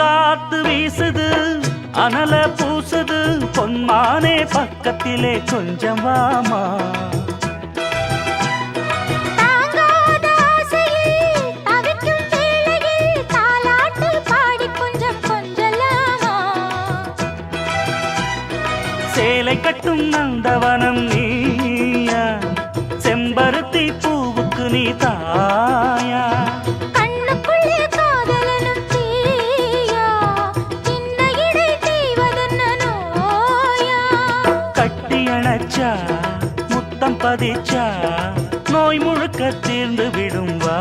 பூங்காத்து வீசுது அனல பூசுது பொன்மானே பக்கத்திலே கொஞ்சம் வாமா. சேலை கட்டும் நந்தவனம் நீயா செம்பருத்தி பூவுக்கு நீ தாயா பதிச்சா முத்தம் பதிச்சா நோய் முழுக்க தீர்ந்து விடும்வா